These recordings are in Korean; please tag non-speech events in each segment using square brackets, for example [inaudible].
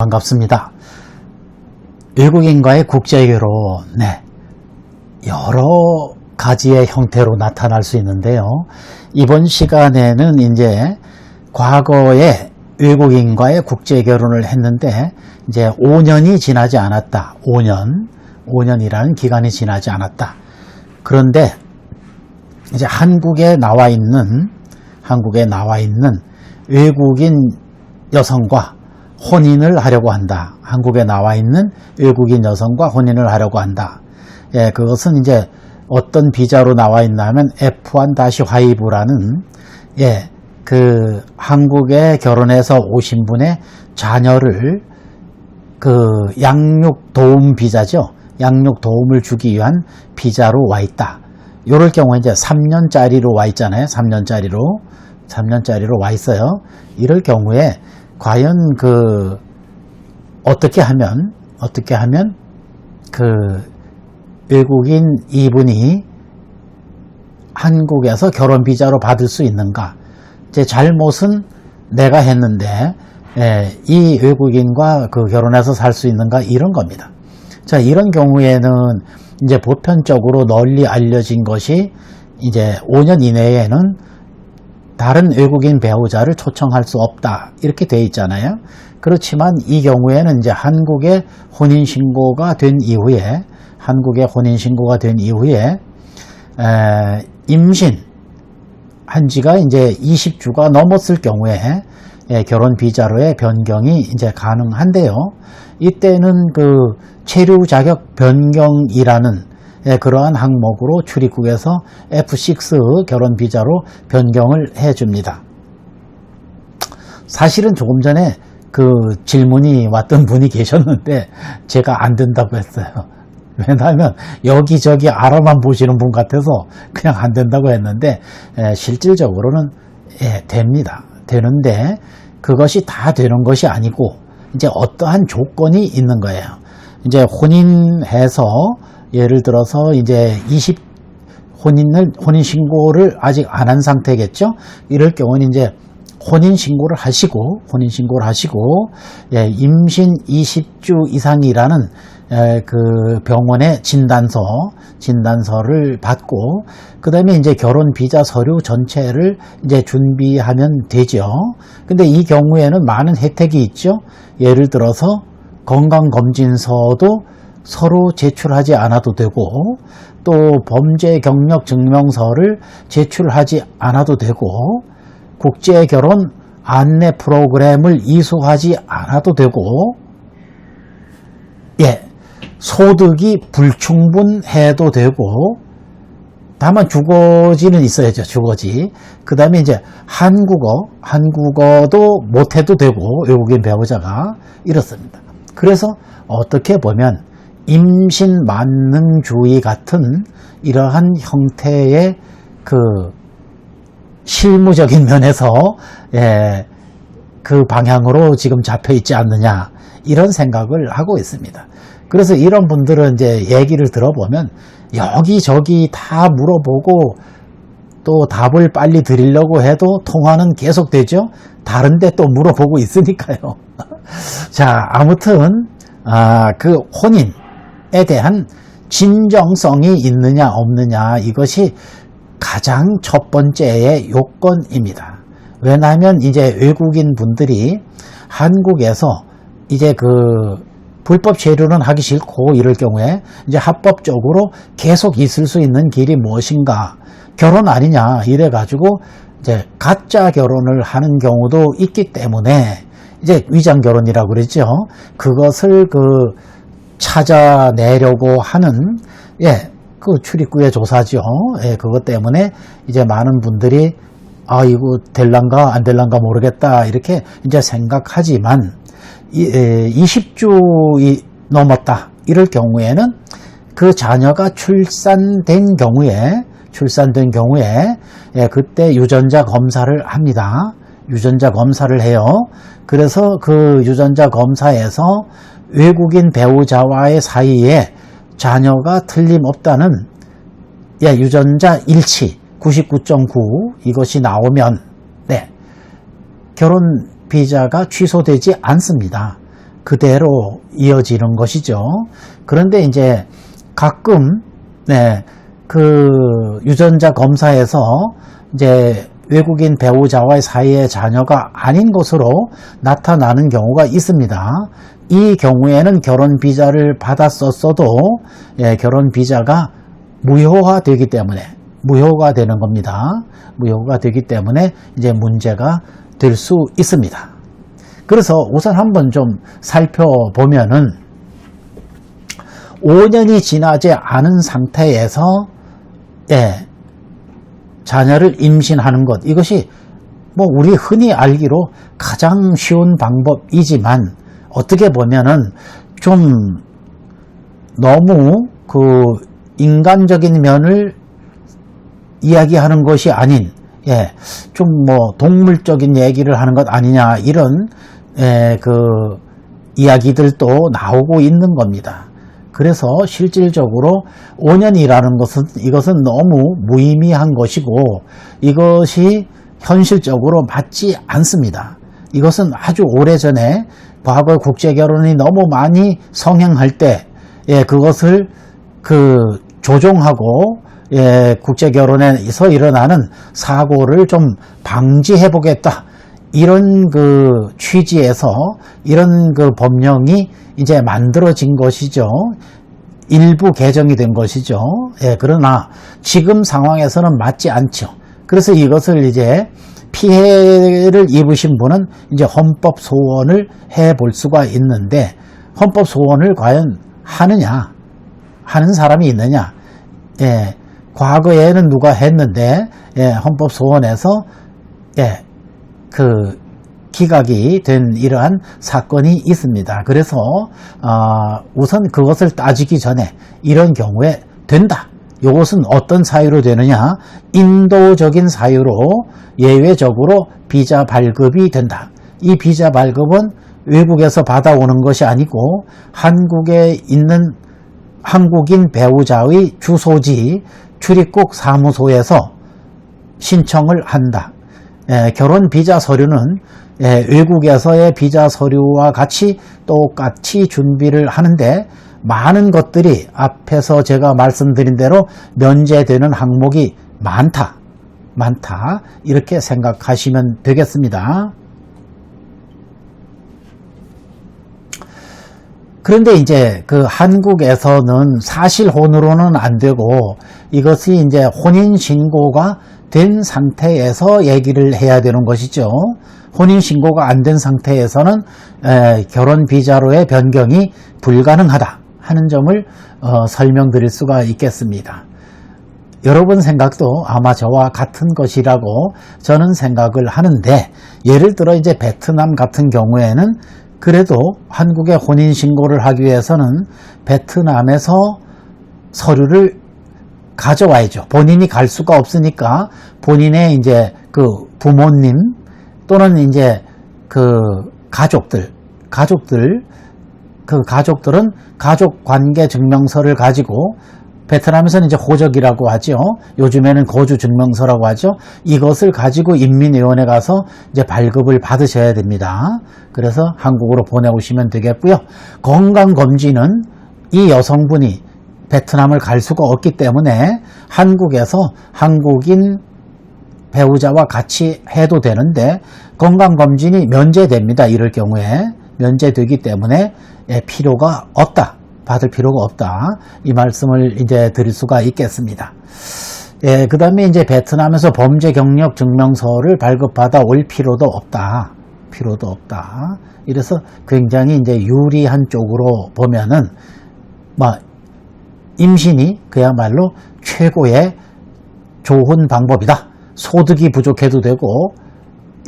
반갑습니다. 외국인과의 국제결혼, 네. 여러 가지의 형태로 나타날 수 있는데요. 이번 시간에는 이제 과거에 외국인과의 국제결혼을 했는데 이제 5년이 지나지 않았다. 5년. 5년이라는 기간이 지나지 않았다. 그런데 이제 한국에 나와 있는 한국에 나와 있는 외국인 여성과 혼인을 하려고 한다. 한국에 나와 있는 외국인 여성과 혼인을 하려고 한다. 예, 그것은 이제 어떤 비자로 나와 있냐면 F1-5라는 예, 그 한국에 결혼해서 오신 분의 자녀를 그 양육 도움 비자죠. 양육 도움을 주기 위한 비자로 와 있다. 이럴 경우에 이제 3년짜리로 와 있잖아요. 3년짜리로. 3년짜리로 와 있어요. 이럴 경우에 과연 그 어떻게 하면 어떻게 하면 그 외국인 이분이 한국에서 결혼 비자로 받을 수 있는가? 제 잘못은 내가 했는데 예, 이 외국인과 그 결혼해서 살 수 있는가 이런 겁니다. 자 이런 경우에는 이제 보편적으로 널리 알려진 것이 이제 5년 이내에는 다른 외국인 배우자를 초청할 수 없다 이렇게 돼 있잖아요. 그렇지만 이 경우에는 이제 한국에 혼인 신고가 된 이후에 한국에 혼인 신고가 된 이후에 에, 임신 한 지가 이제 20주가 넘었을 경우에 예, 결혼 비자로의 변경이 이제 가능한데요. 이때는 그 체류 자격 변경이라는 예, 그러한 항목으로 출입국에서 F6 결혼 비자로 변경을 해줍니다. 사실은 조금 전에 그 질문이 왔던 분이 계셨는데 제가 안 된다고 했어요. [laughs] 왜냐하면 여기저기 알아만 보시는 분 같아서 그냥 안 된다고 했는데 에, 실질적으로는 예, 됩니다. 되는데 그것이 다 되는 것이 아니고 이제 어떠한 조건이 있는 거예요. 이제 혼인해서 예를 들어서 이제 20 혼인을 혼인 신고를 아직 안 한 상태겠죠. 이럴 경우는 이제 혼인 신고를 하시고 혼인 신고를 하시고 예, 임신 20주 이상이라는 에, 그 병원의 진단서 진단서를 받고 그다음에 이제 결혼 비자 서류 전체를 이제 준비하면 되죠. 근데 이 경우에는 많은 혜택이 있죠. 예를 들어서 건강 검진서도 서로 제출하지 않아도 되고 또 범죄 경력 증명서를 제출하지 않아도 되고 국제 결혼 안내 프로그램을 이수하지 않아도 되고 예 소득이 불충분해도 되고 다만 주거지는 있어야죠 주거지. 그 다음에 이제 한국어 한국어도 못해도 되고 외국인 배우자가 이렇습니다. 그래서 어떻게 보면 임신 만능주의 같은 이러한 형태의 그 실무적인 면에서 예, 그 방향으로 지금 잡혀 있지 않느냐 이런 생각을 하고 있습니다. 그래서 이런 분들은 이제 얘기를 들어보면 여기저기 다 물어보고 또 답을 빨리 드리려고 해도 통화는 계속되죠. 다른데 또 물어보고 있으니까요. [laughs] 자, 아무튼 아, 그 혼인 에 대한 진정성이 있느냐 없느냐 이것이 가장 첫 번째의 요건입니다. 왜냐하면 이제 외국인 분들이 한국에서 이제 그 불법 체류는 하기 싫고 이럴 경우에 이제 합법적으로 계속 있을 수 있는 길이 무엇인가 결혼 아니냐 이래 가지고 이제 가짜 결혼을 하는 경우도 있기 때문에 이제 위장 결혼이라고 그랬죠. 그것을 그 찾아내려고 하는 예, 그 출입구의 조사죠. 예, 그것 때문에 이제 많은 분들이 아 이거 될란가 안 될란가 모르겠다 이렇게 이제 생각하지만 이, 에, 20주이 넘었다 이럴 경우에는 그 자녀가 출산된 경우에 출산된 경우에 예, 그때 유전자 검사를 합니다. 유전자 검사를 해요. 그래서 그 유전자 검사에서 외국인 배우자와의 사이에 자녀가 틀림없다는 예, 유전자 일치 99.9 이것이 나오면 네, 결혼 비자가 취소되지 않습니다. 그대로 이어지는 것이죠. 그런데 이제 가끔 네, 그 유전자 검사에서 이제 외국인 배우자와의 사이의 자녀가 아닌 것으로 나타나는 경우가 있습니다. 이 경우에는 결혼 비자를 받았었어도 예, 결혼 비자가 무효화 되기 때문에 무효가 되는 겁니다. 무효가 되기 때문에 이제 문제가 될 수 있습니다. 그래서 우선 한번 좀 살펴보면은 5년이 지나지 않은 상태에서 예, 자녀를 임신하는 것 이것이 뭐 우리 흔히 알기로 가장 쉬운 방법이지만 어떻게 보면은 좀 너무 그 인간적인 면을 이야기하는 것이 아닌 예, 좀 뭐 동물적인 얘기를 하는 것 아니냐 이런 예, 그 이야기들도 나오고 있는 겁니다. 그래서 실질적으로 5년이라는 것은 이것은 너무 무의미한 것이고 이것이 현실적으로 맞지 않습니다. 이것은 아주 오래전에 과거 국제 결혼이 너무 많이 성행할 때 예, 그것을 그 조종하고 예, 국제 결혼에서 일어나는 사고를 좀 방지해 보겠다. 이런 그 취지에서 이런 그 법령이 이제 만들어진 것이죠. 일부 개정이 된 것이죠. 예, 그러나 지금 상황에서는 맞지 않죠. 그래서 이것을 이제 피해를 입으신 분은 이제 헌법 소원을 해 볼 수가 있는데 헌법 소원을 과연 하느냐? 하는 사람이 있느냐? 예, 과거에는 누가 했는데 예, 헌법 소원에서 예, 그 기각이 된 이러한 사건이 있습니다. 그래서 어, 우선 그것을 따지기 전에 이런 경우에 된다. 이것은 어떤 사유로 되느냐? 인도적인 사유로 예외적으로 비자 발급이 된다. 이 비자 발급은 외국에서 받아오는 것이 아니고 한국에 있는 한국인 배우자의 주소지 출입국 사무소에서 신청을 한다. 예, 결혼 비자 서류는 예, 외국에서의 비자 서류와 같이 똑같이 준비를 하는데 많은 것들이 앞에서 제가 말씀드린 대로 면제되는 항목이 많다. 많다. 이렇게 생각하시면 되겠습니다. 그런데 이제 그 한국에서는 사실혼으로는 안 되고 이것이 이제 혼인신고가 된 상태에서 얘기를 해야 되는 것이죠. 혼인신고가 안 된 상태에서는 에, 결혼 비자로의 변경이 불가능하다 하는 점을 어, 설명드릴 수가 있겠습니다. 여러분 생각도 아마 저와 같은 것이라고 저는 생각을 하는데 예를 들어 이제 베트남 같은 경우에는 그래도 한국에 혼인 신고를 하기 위해서는 베트남에서 서류를 가져와야죠. 본인이 갈 수가 없으니까 본인의 이제 그 부모님 또는 이제 그 가족들, 가족들, 그 가족들은 가족 관계 증명서를 가지고 베트남에서는 이제 호적이라고 하죠. 요즘에는 거주 증명서라고 하죠. 이것을 가지고 인민위원회 가서 이제 발급을 받으셔야 됩니다. 그래서 한국으로 보내오시면 되겠고요. 건강검진은 이 여성분이 베트남을 갈 수가 없기 때문에 한국에서 한국인 배우자와 같이 해도 되는데 건강검진이 면제됩니다. 이럴 경우에 면제되기 때문에 예, 필요가 없다. 받을 필요가 없다. 이 말씀을 이제 드릴 수가 있겠습니다. 예, 그 다음에 이제 베트남에서 범죄 경력 증명서를 발급받아 올 필요도 없다. 필요도 없다. 이래서 굉장히 이제 유리한 쪽으로 보면은, 뭐, 임신이 그야말로 최고의 좋은 방법이다. 소득이 부족해도 되고,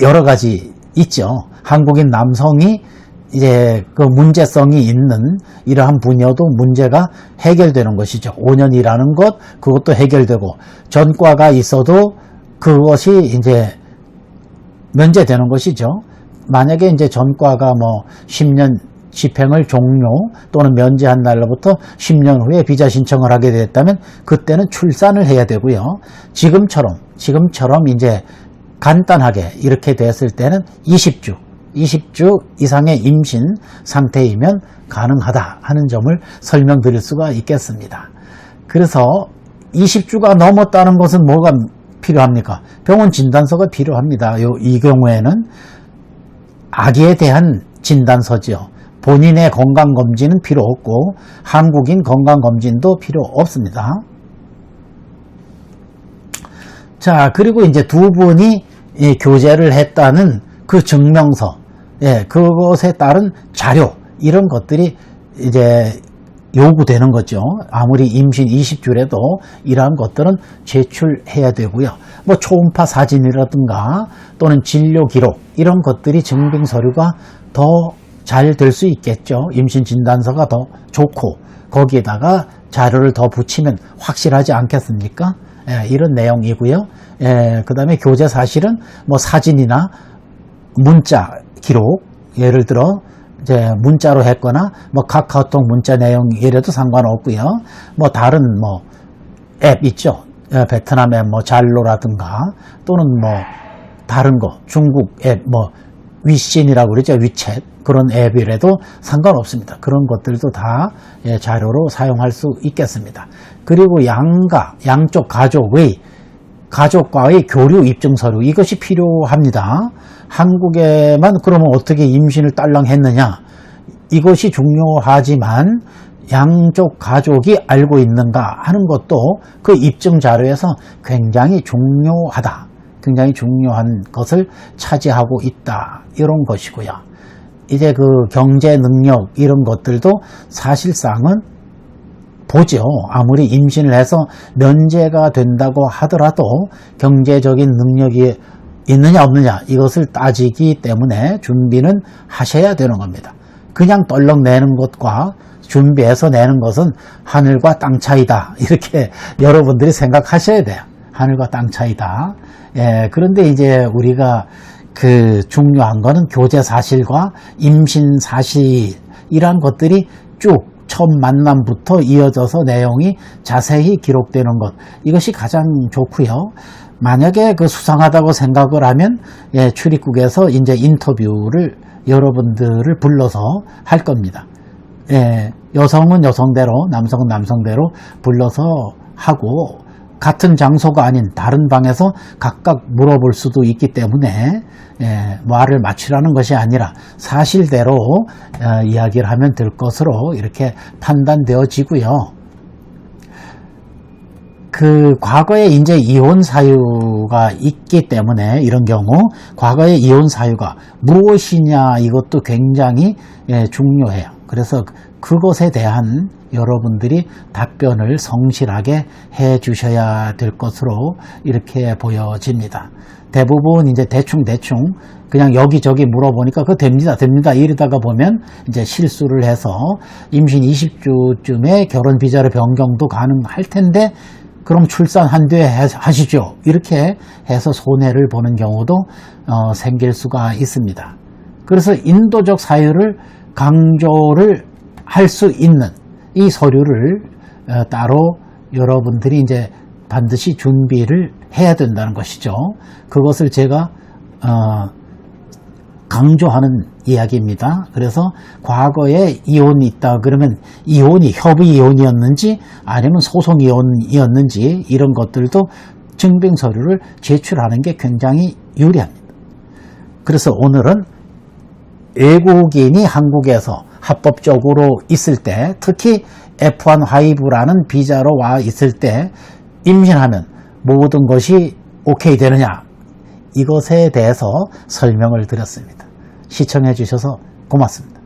여러 가지 있죠. 한국인 남성이 이제 그 문제성이 있는 이러한 분야도 문제가 해결되는 것이죠. 5년이라는 것, 그것도 해결되고, 전과가 있어도 그것이 이제 면제되는 것이죠. 만약에 이제 전과가 뭐 10년 집행을 종료 또는 면제한 날로부터 10년 후에 비자 신청을 하게 됐다면 그때는 출산을 해야 되고요. 지금처럼, 지금처럼 이제 간단하게 이렇게 됐을 때는 20주, 20주 이상의 임신 상태이면 가능하다 하는 점을 설명드릴 수가 있겠습니다. 그래서 20주가 넘었다는 것은 뭐가 필요합니까? 병원 진단서가 필요합니다. 요, 이 경우에는 아기에 대한 진단서지요. 본인의 건강검진은 필요 없고 한국인 건강검진도 필요 없습니다. 자, 그리고 이제 두 분이 이 교제를 했다는 그 증명서, 예, 그것에 따른 자료, 이런 것들이 이제 요구되는 거죠. 아무리 임신 20주래도 이러한 것들은 제출해야 되고요. 뭐 초음파 사진이라든가 또는 진료 기록 이런 것들이 증빙 서류가 더 잘 될 수 있겠죠. 임신 진단서가 더 좋고 거기에다가 자료를 더 붙이면 확실하지 않겠습니까? 예, 이런 내용이고요. 예, 그 다음에 교재 사실은 뭐 사진이나 문자 기록 예를 들어 이제 문자로 했거나 뭐 카카오톡 문자 내용이라도 상관없고요. 뭐 다른 뭐 앱 있죠. 예, 베트남 앱뭐 잘로라든가 또는 뭐 다른 거 중국 앱 뭐 위신이라고 그러죠. 위챗 그런 앱이라도 상관없습니다. 그런 것들도 다 예, 자료로 사용할 수 있겠습니다. 그리고 양가 양쪽 가족의 가족과의 교류 입증 서류 이것이 필요합니다. 한국에만 그러면 어떻게 임신을 딸랑 했느냐 이것이 중요하지만 양쪽 가족이 알고 있는가 하는 것도 그 입증 자료에서 굉장히 중요하다. 굉장히 중요한 것을 차지하고 있다. 이런 것이고요. 이제 그 경제 능력 이런 것들도 사실상은 보죠. 아무리 임신을 해서 면제가 된다고 하더라도 경제적인 능력이 있느냐 없느냐 이것을 따지기 때문에 준비는 하셔야 되는 겁니다. 그냥 떨렁 내는 것과 준비해서 내는 것은 하늘과 땅 차이다. [laughs] 이렇게 여러분들이 생각하셔야 돼요. 하늘과 땅 차이다. 예, 그런데 이제 우리가 그 중요한 거는 교제 사실과 임신 사실이란 것들이 쭉 처음 만남부터 이어져서 내용이 자세히 기록되는 것 이것이 가장 좋고요. 만약에 그 수상하다고 생각을 하면 예, 출입국에서 이제 인터뷰를 여러분들을 불러서 할 겁니다. 예, 여성은 여성대로, 남성은 남성대로 불러서 하고 같은 장소가 아닌 다른 방에서 각각 물어볼 수도 있기 때문에 예, 말을 맞추라는 것이 아니라 사실대로 어, 이야기를 하면 될 것으로 이렇게 판단되어지고요. 그 과거에 이제 이혼 사유가 있기 때문에 이런 경우 과거의 이혼 사유가 무엇이냐 이것도 굉장히 예, 중요해요. 그래서 그것에 대한 여러분들이 답변을 성실하게 해 주셔야 될 것으로 이렇게 보여집니다. 대부분 이제 대충 대충 그냥 여기저기 물어보니까 그거 됩니다, 됩니다. 이러다가 보면 이제 실수를 해서 임신 20주쯤에 결혼 비자료 변경도 가능할 텐데 그럼 출산 한 뒤에 하시죠. 이렇게 해서 손해를 보는 경우도 어, 생길 수가 있습니다. 그래서 인도적 사유를 강조를 할 수 있는 이 서류를 어, 따로 여러분들이 이제 반드시 준비를 해야 된다는 것이죠. 그것을 제가 어, 강조하는 이야기입니다. 그래서 과거에 이혼이 있다 그러면 이혼이 협의 이혼이었는지 아니면 소송 이혼이었는지 이런 것들도 증빙 서류를 제출하는 게 굉장히 유리합니다. 그래서 오늘은 외국인이 한국에서 합법적으로 있을 때 특히 F1 하이브라는 비자로 와 있을 때 임신하면 모든 것이 오케이 되느냐 이것에 대해서 설명을 드렸습니다. 시청해 주셔서 고맙습니다.